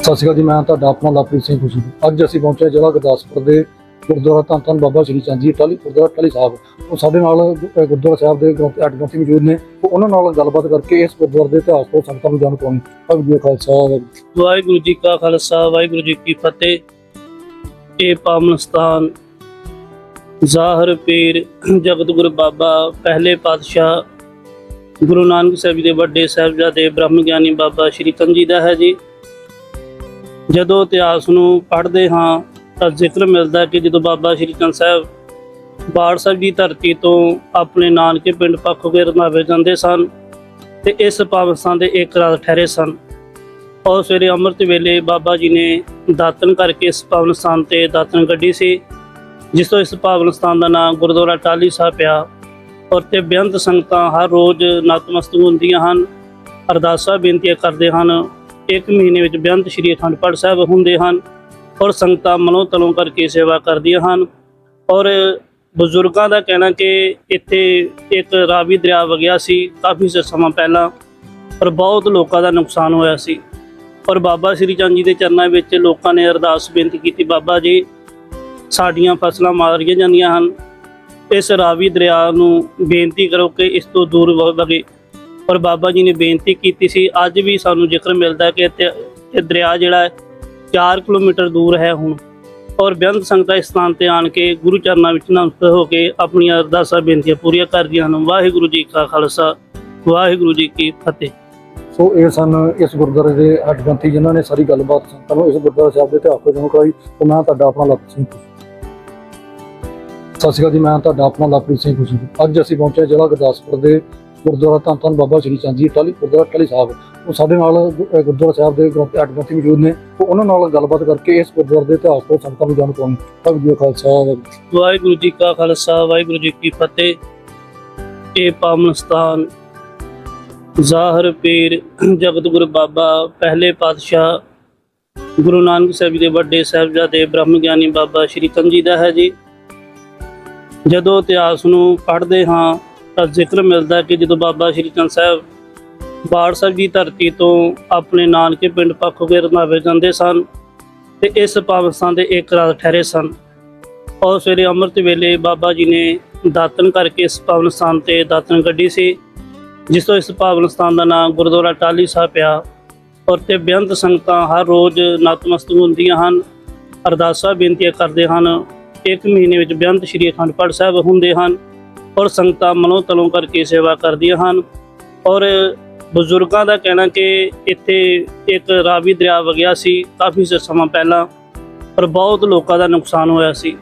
ਸਤਿ ਸ਼੍ਰੀ ਅਕਾਲ ਜੀ, ਮੈਂ ਤੁਹਾਡਾ ਆਪਣਾ ਲਵਪ੍ਰੀਤ ਸਿੰਘ ਖੁਸ਼ੀ। ਅੱਜ ਅਸੀਂ ਪਹੁੰਚੇ ਜ਼ਿਲ੍ਹਾ ਗੁਰਦਾਸਪੁਰ ਦੇ ਗੁਰਦੁਆਰਾ ਧੰਨ ਧੰਨ ਬਾਬਾ ਸ਼੍ਰੀ ਚੰਦ ਜੀ ਟਾਲੀ ਗੁਰਦੁਆਰਾ ਟਾਲੀ ਸਾਹਿਬ। ਉਹ ਸਾਡੇ ਨਾਲ ਗੁਰਦੁਆਰਾ ਸਾਹਿਬ ਦੇ ਗ੍ਰੰਥ ਗ੍ਰੰਥੀ ਮੌਜੂਦ ਨੇ। ਉਹਨਾਂ ਨਾਲ ਗੱਲਬਾਤ ਕਰਕੇ ਇਸ ਗੁਰਦੁਆਰੇ ਦੇ ਇਤਿਹਾਸ ਤੋਂ ਸੰਗਤਾਂ ਨੂੰ ਜਾਣੂ ਪਾਉਣੀ ਭਾਈ ਜੀ ਖਾਲਸਾ, ਵਾਹਿਗੁਰੂ ਜੀ। ਕਾ ਖਾਲਸਾ, ਵਾਹਿਗੁਰੂ ਜੀ ਕੀ ਫਤਿਹ। ਇਹ ਪਾਵਨ ਸਥਾਨ ਜ਼ਾਹਰ ਪੀਰ ਜਗਤ ਗੁਰੂ ਬਾਬਾ ਪਹਿਲੇ ਪਾਤਸ਼ਾਹ ਗੁਰੂ ਨਾਨਕ ਸਾਹਿਬ ਜੀ ਦੇ ਵੱਡੇ ਸਾਹਿਬਜ਼ਾਦੇ ਬ੍ਰਹਮ ਗਿਆਨੀ ਬਾਬਾ ਸ਼੍ਰੀ ਚੰਦ ਜੀ ਦਾ ਹੈ ਜੀ। ਜਦੋਂ ਇਤਿਹਾਸ ਨੂੰ ਪੜ੍ਹਦੇ ਹਾਂ ਤਾਂ ਜ਼ਿਕਰ ਮਿਲਦਾ ਹੈ ਕਿ ਜਦੋਂ ਬਾਬਾ ਸ਼੍ਰੀ ਚੰਦ ਸਾਹਿਬ ਬਾੜ ਸਾਹਿਬ ਦੀ ਧਰਤੀ ਤੋਂ ਆਪਣੇ ਨਾਨਕੇ ਪਿੰਡ ਪੱਖੋਗੇ ਰੰਧਾਵੇ ਜਾਂਦੇ ਸਨ ਤੇ ਇਸ ਪਾਵਨ ਸਥਾਨ ਦੇ ਇੱਕ ਰਾਤ ਠਹਿਰੇ ਸਨ। ਔਰ ਸਵੇਰੇ ਅੰਮ੍ਰਿਤ ਵੇਲੇ ਬਾਬਾ ਜੀ ਨੇ ਦਾਤਨ ਕਰਕੇ ਇਸ ਪਾਵਨ ਸਥਾਨ ਤੇ ਦਾਤਨ ਕੱਢੀ ਸੀ, ਜਿਸ ਤੋਂ ਇਸ ਪਾਵਨ ਸਥਾਨ ਦਾ ਨਾਮ ਗੁਰਦੁਆਰਾ ਟਾਲੀ ਸਾਹਿਬ ਪਿਆ। ਔਰ ਤੇ ਬੇਅੰਤ ਸੰਗਤਾਂ ਹਰ ਰੋਜ਼ ਨਤਮਸਤਕ ਹੁੰਦੀਆਂ ਹਨ। ਅਰਦਾਸਾਂ ਬੇਨਤੀਆਂ ਕਰਦੇ ਹਨ। ਇੱਕ ਮਹੀਨੇ ਵਿੱਚ ਬੇਅੰਤ ਸ਼੍ਰੀ ਅਖੰਡ ਪਾਠ ਸਾਹਿਬ ਹੁੰਦੇ ਹਨ ਔਰ ਸੰਗਤਾਂ ਮਨੋਂ ਤਲੋਂ ਕਰਕੇ ਸੇਵਾ ਕਰਦੀਆਂ ਹਨ ਔਰ ਬਜ਼ੁਰਗਾਂ ਦਾ ਕਹਿਣਾ ਕਿ ਇੱਥੇ ਇੱਕ ਰਾਵੀ ਦਰਿਆ ਵਗਿਆ ਸੀ, ਕਾਫੀ ਸਮਾਂ ਪਹਿਲਾਂ ਪਰ ਬਹੁਤ ਲੋਕਾਂ ਦਾ ਨੁਕਸਾਨ ਹੋਇਆ ਸੀ ਔਰ ਬਾਬਾ ਸ੍ਰੀ ਚੰਦ ਜੀ ਦੇ ਚਰਨਾਂ ਵਿੱਚ ਲੋਕਾਂ ਨੇ ਅਰਦਾਸ ਬੇਨਤੀ ਕੀਤੀ, ਬਾਬਾ ਜੀ ਸਾਡੀਆਂ ਫਸਲਾਂ ਮਾਰੀਆਂ ਜਾਂਦੀਆਂ ਹਨ, ਇਸ ਰਾਵੀ ਦਰਿਆ ਨੂੰ ਬੇਨਤੀ ਕਰੋ ਕਿ ਇਸ ਤੋਂ ਦੂਰ ਵ- ਵਗੇ ਔਰ ਬਾਬਾ ਜੀ ਨੇ ਬੇਨਤੀ ਕੀਤੀ ਸੀ, ਅੱਜ ਵੀ ਸਾਨੂੰ ਜ਼ਿਕਰ ਮਿਲਦਾ ਕਿ ਇੱਥੇ ਇਹ ਦਰਿਆ ਜਿਹੜਾ ਹੈ 4 ਕਿਲੋਮੀਟਰ ਦੂਰ ਹੈ ਹੁਣ। ਔਰ ਬੇਅੰਤ ਸੰਗਤਾਂ ਇਸ ਸਥਾਨ ਤੇ ਆਣ ਕੇ ਗੁਰੂ ਚਰਨਾਂ ਵਿੱਚ ਨਮਸਤ ਹੋ ਕੇ ਆਪਣੀਆਂ ਅਰਦਾਸਾਂ, ਬੇਨਤੀਆਂ ਪੂਰੀਆਂ ਕਰਦੀਆਂ ਹਨ। ਵਾਹਿਗੁਰੂ ਜੀ ਕਾ ਖਾਲਸਾ, ਵਾਹਿਗੁਰੂ ਜੀ ਕੀ ਫਤਿਹ। ਸੋ ਇਹ ਸਨ ਇਸ ਗੁਰਦੁਆਰੇ ਦੇ ਅੱਡ ਜਿਨ੍ਹਾਂ ਨੇ ਸਾਰੀ ਗੱਲਬਾਤ ਸੰਗਤਾਂ ਨੂੰ ਇਸ ਗੁਰਦੁਆਰਾ ਸਾਹਿਬ ਦੇ ਇਤਿਹਾਸ ਤੋਂ ਜਾਣੂ ਕਰਾਈ ਤੇ ਮੈਂ ਤੁਹਾਡਾ ਆਪਣਾ ਲਵਪ੍ਰੀਤ ਸਿੰਘ ਸਤਿ ਸ਼੍ਰੀ ਅਕਾਲ ਜੀ, ਮੈਂ ਤੁਹਾਡਾ ਆਪਣਾ ਲਵਪ੍ਰੀਤ ਸਿੰਘ ਖੁਸ਼ੀ ਅੱਜ ਅਸੀਂ ਪਹੁੰਚੇ ਜ਼ਿਲ੍ਹਾ ਗੁਰਦਾਸਪੁਰ ਦੇ ਗੁਰਦੁਆਰਾ ਧੰਨ ਧੰਨ ਬਾਬਾ ਸ਼੍ਰੀ ਚੰਦ ਜੀ ਟਾਲੀ ਗੁਰਦੁਆਰਾ ਟਾਲੀ ਸਾਹਿਬ ਉਹ ਸਾਡੇ ਨਾਲ ਅਹ, ਗੁਰਦੁਆਰਾ ਸਾਹਿਬ ਦੇ ਗ੍ਰੰਥ ਅੱਡ ਗ੍ਰੰਥੀ ਮੌਜੂਦ ਨੇ ਉਹ ਉਹਨਾਂ ਨਾਲ ਗੱਲਬਾਤ ਕਰਕੇ ਇਸ ਗੁਰਦੁਆਰੇ ਦੇ ਇਤਿਹਾਸ ਤੋਂ ਸੰਗਤਾਂ ਨੂੰ ਜਾਣੂ ਪਾਉਣੀ ਭਾਈ ਜੀ ਕਾ ਖਾਲਸਾ ਵਾਹਿਗੁਰੂ ਜੀ। ਵਾਹਿਗੁਰੂ ਜੀ ਕਾ ਖਾਲਸਾ ਵਾਹਿਗੁਰੂ ਜੀ ਕੀ ਫਤਿਹ। ਇਹ ਪਾਵਨ ਸਥਾਨ ਜ਼ਾਹਰ ਪੀਰ ਜਗਤ ਗੁਰੂ ਬਾਬਾ ਪਹਿਲੇ ਪਾਤਸ਼ਾਹ ਗੁਰੂ ਨਾਨਕ ਸਾਹਿਬ ਜੀ ਦੇ ਵੱਡੇ ਸਾਹਿਬਜ਼ਾਦੇ ਬ੍ਰਹਮ ਗਿਆਨੀ ਬਾਬਾ ਸ਼੍ਰੀ ਚੰਦ ਜੀ ਦਾ ਹੈ ਜੀ। ਜਦੋਂ ਇਤਿਹਾਸ ਨੂੰ ਪੜ੍ਹਦੇ ਹਾਂ ਤਾਂ ਜ਼ਿਕਰ ਮਿਲਦਾ ਕਿ ਜਦੋਂ ਬਾਬਾ ਸ਼੍ਰੀ ਚੰਦ ਸਾਹਿਬ ਬਾੜ ਸਾਹਿਬ ਦੀ ਧਰਤੀ ਤੋਂ ਆਪਣੇ ਨਾਨਕੇ ਪਿੰਡ ਪੱਖੋਗੇ ਰੰਧਾਵੇ ਜਾਂਦੇ ਸਨ ਤੇ ਇਸ ਪਾਵਨ ਸਥਾਨ ਦੇ ਇੱਕ ਰਾਤ ਠਹਿਰੇ ਸਨ। ਔਰ ਸਵੇਰੇ ਅੰਮ੍ਰਿਤ ਵੇਲੇ ਬਾਬਾ ਜੀ ਨੇ ਦਾਤਨ ਕਰਕੇ ਇਸ ਪਾਵਨ ਸਥਾਨ ਤੇ ਦਾਤਨ ਕੱਢੀ ਸੀ, ਜਿਸ ਤੋਂ ਇਸ ਪਾਵਨ ਸਥਾਨ ਦਾ ਨਾਮ ਗੁਰਦੁਆਰਾ ਟਾਲੀ ਸਾਹਿਬ ਪਿਆ ਔਰ ਤੇ ਬੇਅੰਤ ਸੰਗਤਾਂ ਹਰ ਰੋਜ਼ ਨਤਮਸਤਕ ਹੁੰਦੀਆਂ ਹਨ। ਅਰਦਾਸਾਂ ਬੇਨਤੀਆਂ ਕਰਦੇ ਹਨ। ਇੱਕ ਮਹੀਨੇ ਵਿੱਚ ਬੇਅੰਤ ਸ਼੍ਰੀ ਅਖੰਡ ਪਾਠ ਸਾਹਿਬ ਹੁੰਦੇ ਹਨ। ਔਰ ਸੰਗਤਾਂ ਮਨੋਂ ਤਲੋਂ ਕਰਕੇ ਸੇਵਾ ਕਰਦੀਆਂ ਹਨ। ਔਰ ਬਜ਼ੁਰਗਾਂ ਦਾ ਕਹਿਣਾ ਕਿ ਇੱਥੇ ਇੱਕ ਰਾਵੀ ਦਰਿਆ ਵਗਿਆ ਸੀ, ਕਾਫੀ ਸਮਾਂ ਪਹਿਲਾਂ ਪਰ ਬਹੁਤ ਲੋਕਾਂ ਦਾ ਨੁਕਸਾਨ ਹੋਇਆ ਸੀ।